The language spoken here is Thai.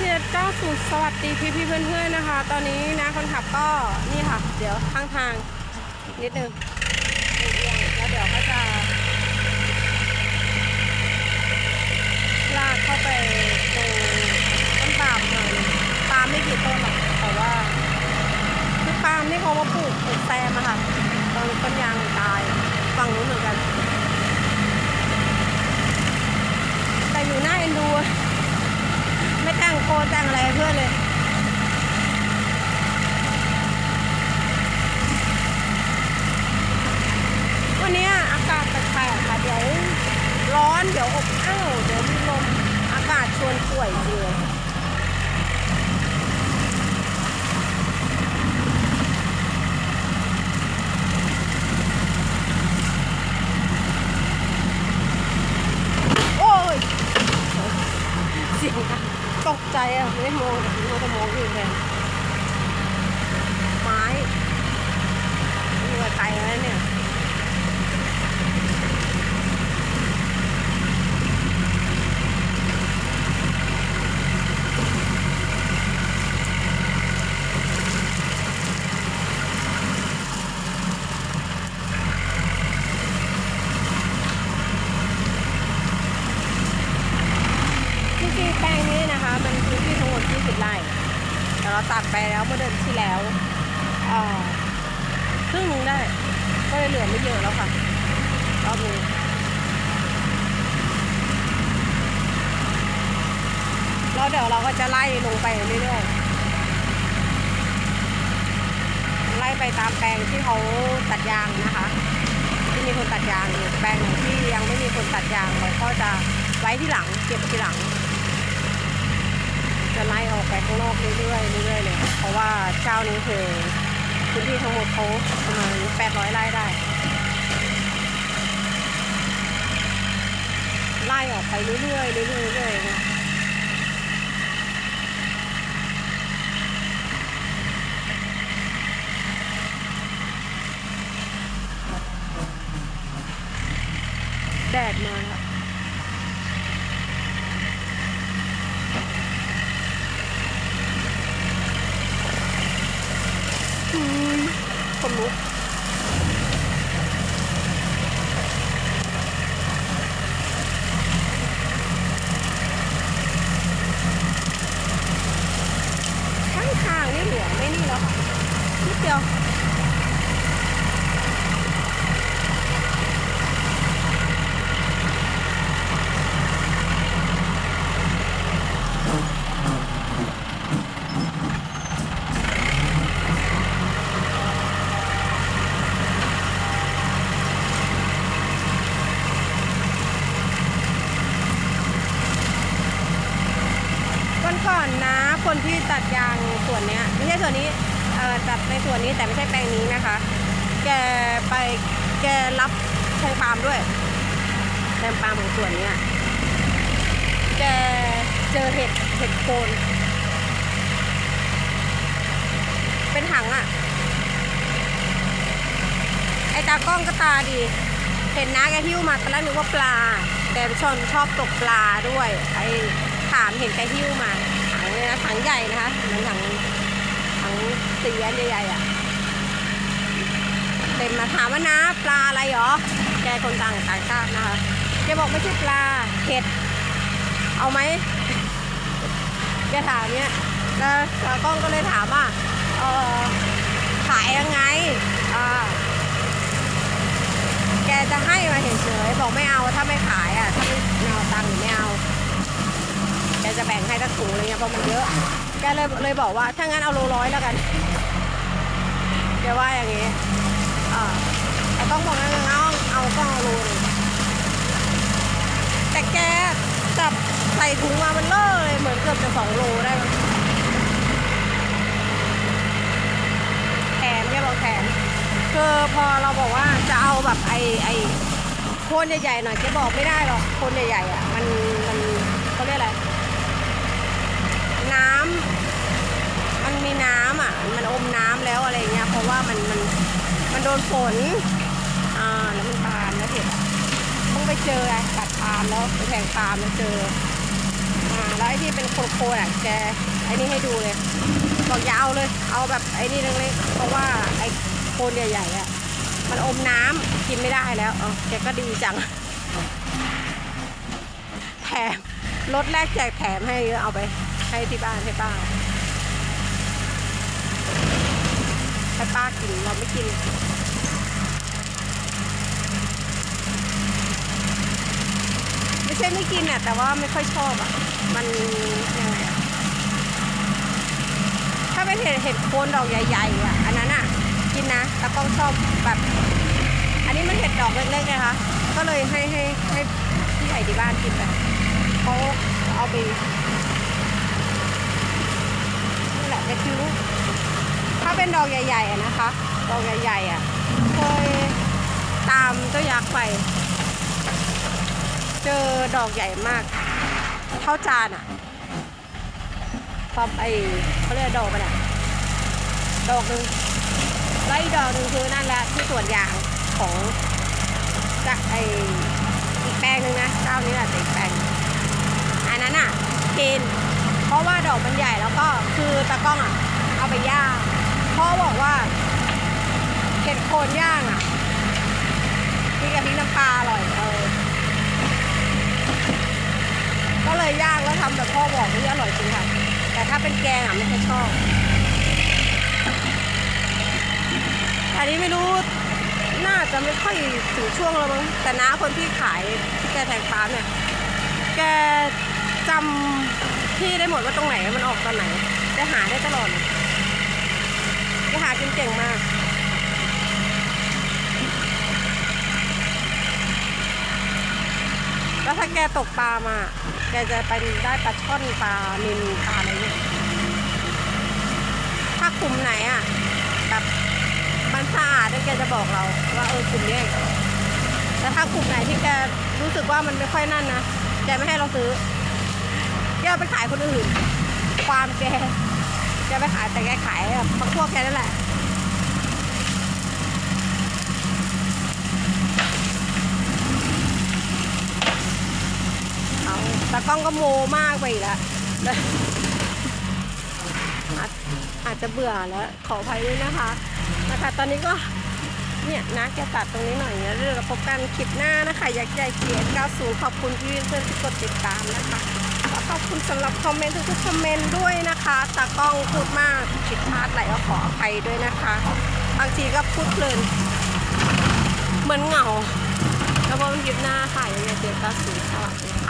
ชียร์เจ้าสู่สวัสดีพี่พี่ๆเพื่อนๆนะคะ ตอนนี้นะคนขับก็นี่ค่ะ เดี๋ยวข้างทางนิดนึงแล้วเดี๋ยวก็จะ ลากเข้าไปตรงต้นปาล์มหน่อยหนึงปาล์มไม่กี่ต้นหรอกแต่ว่า คือปาล์มนี่เขามาปลูกปลูกแซมอะค่ะตอนต้นยางตายฝั่งนู้นเหมือนกัน แต่อยู่หน้าเอ็นดูอะ ไม่แต่งโคแต่งอะไรเพื่อนเลยวันนี้อากาศแปลกๆค่ะเดี๋ยวร้อนเดี๋ยวอบอ้าวเดี๋ยวมีลมอากาศชวนป่วยจริงเลยโอ้ย เสียงดัง ตกใจอะไม่ได้มองแต่มัวแต่มองอื่นแทนไม้เหนื่อยไปแล้วเนี่ย จริงๆแปลงนี้นะคะ มันพื้นที่ทั้งหมด 20 ไร่ เราตัดไปแล้วเมื่อเดือนที่แล้วอ่อครึ่งนึงได้ ก็เลยเหลือไม่เยอะแล้วค่ะรอบนี้แล้วเดี๋ยวเราก็จะไล่ลงไปเรื่อยๆ ไล่ไปตามแปลงที่เขาตัดยางนะคะ ที่มีคนตัดยางอยู่แปลงที่ยังไม่มีคนตัดยางเราก็จะไว้ที่หลังเก็บที่หลัง จะไล่ออกไปข้างนอกเรื่อยๆเรื่อยๆเลยเพราะว่าเจ้านี้คือพื้นที่ทั้งหมดเขาประมาณ800ไร่ได้ ไล่ออกไปเรื่อยๆเรื่อยๆเรื่อยๆนะแดดมาแล้ว อืม คนลุกข้างทางนี่เหลือไม่นี่แล้วค่ะนิดเดียว วันก่อนนะ คนที่ตัดยางส่วนเนี้ยไม่ใช่ส่วนนี้ตัดในส่วนนี้แต่ไม่ใช่แปลงนี้นะคะ แกไปแกรับแทงปาล์มด้วยแทงปาล์มของส่วนเนี้ยแกเจอเห็ดเห็ดโคนเป็นถังอะไอตากล้องก็ตาดี เห็นนะแกหิ้วมาตอนแรกนึกว่าปลา แต่ชนชอบตกปลาด้วย ไอถามเห็นแกหิ้วมา เลยนะถังใหญ่นะคะเหมือนถังถังสีอันใหญ่ๆอะเต็มมาถามว่านะปลาอะไรหรอ แกคนต่างต่างชาตินะคะแกบอกไม่ใช่ปลาเห็ด เอาไหมแกถามเนี้ยแล้วตากล้องก็เลยถามว่าเออขายยังไงอ่าแกจะให้มาเฉยๆบอกไม่เอาถ้า งี้ยเพราะมันเยอะ แกเลยเลยบอกว่าถ้างั้นเอาโลร้อยแล้วกัน แกว่าอย่างงี้อ่าแต่ต้องบอกนเอาเอาก็เอาโลนึงแต่แกจับใส่ถุงมามันเลอะเลยเหมือนเกือบจะสองโลได้มั้งแถมแกบอกแถมคือพอเราบอกว่าจะเอาแบบไอไอโคนใหญ่ๆหน่อยแกบอกไม่ได้หรอกโคนใหญ่ๆอะมันมันเขาเรียกอะไร น้ำมั นมีน้ำอะ มันอมน้ำแล้วอะไรเงี้ย เพราะว่ามันมันมันโดนฝน อ่า แล้วมันปาล์มแล้วเห็ดอะต้องไปเจอไงตัดปาล์มแล้วไปแทงปาล์มแล้วเจอ อ่า แล้วไอ้ที่เป็นโคนๆอะ แก ไอ้นี่ให้ดูเลยบอกยาวเลย เอาแบบไอ้นี่เล็กๆ เพราะว่าไอ้โคนใหญ่ๆอะ มันอมน้ำกินไม่ได้แล้วเออแกก็ดีจัง แถมรถแรกแจกแถมให้เอาไปให้ที่บ้านให้ป้า ให้ป้ากินเราไม่กินไม่ใช่ไม่กินอะแต่ว่าไม่ค่อยชอบอะมันยังไงอะถ้าเป็นเห็ดเห็ดโคนดอกใหญ่ๆอะอันนั้นอะกินนะแต่ก็ชอบแบบอันนี้มันเห็ดดอกเล็กๆไงคะก็เลยให้ให้ให้พี่ใหญ่ที่บ้านกินไปเขาเอาไปนี่แหละไปทิ้ง ถ้าเป็นดอกใหญ่ๆอะนะคะ ดอกใหญ่ๆอะเคยตามเจ้ายักษ์ไป เจอดอกใหญ่มาก เท่าจานอะความไอเขาเรียกดอกมันอะดอกหนึ่งแล้วอีดอกหนึ่งคือนั่นแหละที่สวนยางของจากไออีกแปลงหนึ่งนะเจ้านี้แหละแต่อีกแปลงอันนั้นอะกินเพราะว่าดอกมันใหญ่แล้วก็คือตากล้องอะเอาไปย่าง พ่อบอกว่าเห็ดโคนย่างอะกินกับพริกน้ำปลาอร่อยเออก็เลยย่างแล้วทำแบบพ่อบอกนี่อร่อยจริงค่ะ แต่ถ้าเป็นแกงอะไม่ค่อยชอบอันนี้ไม่รู้น่าจะไม่ค่อยถึงช่วงแล้วมั้งแต่น้าคนที่ขายที่แกแทงฟ้าเนี่ย แกจำที่ได้หมดว่าตรงไหนมันออกตอนไหนแกหาได้ตลอดเลย กหากินเก่งมาก แล้วถ้าแกตกปลามา แกจะไปได้ปลาช่อนปลานิลปลาอะไรเนี่ยถ้ากลุ่มไหนอะ แบบมันสะอาดแล้วแกจะบอกเรา ว่าเออกลุ่มนี้แต่ถ้ากลุ่มไหนที่แกรู้สึกว่ามันไม่ค่อยนั่นนะแกไม่ให้เราซื้อแกไปขายคนอื่น ความแก แกไปขายแต่แกขายแบบพักพวกแกนั่นแหละเอาตากล้องก็โมมากไปอีกแล้วอาจอาจจะเบื่อแล้ว ขออภัยด้วยนะคะ นะคะ ตอนนี้ก็เนี่ยนะแกตัดตรงนี้หน่อยเดี๋ยเราพบกันคลิปหน้านะคะ อยากใจเกียรติ90ขอบคุณที่เพื่อนที่กดติดตามนะคะ สำหรับคอมเมนต์ทุกๆคอมเมนต์ด้วยนะคะตากล้องพูดมากผิดพลาดไหลก็ขออภัยด้วยนะคะ บางทีก็พูดเพลินเหมือนเหงาแล้วพอมันคลิปหน้าค่ะยังไงเจอกันสีสวัสดีค่ะ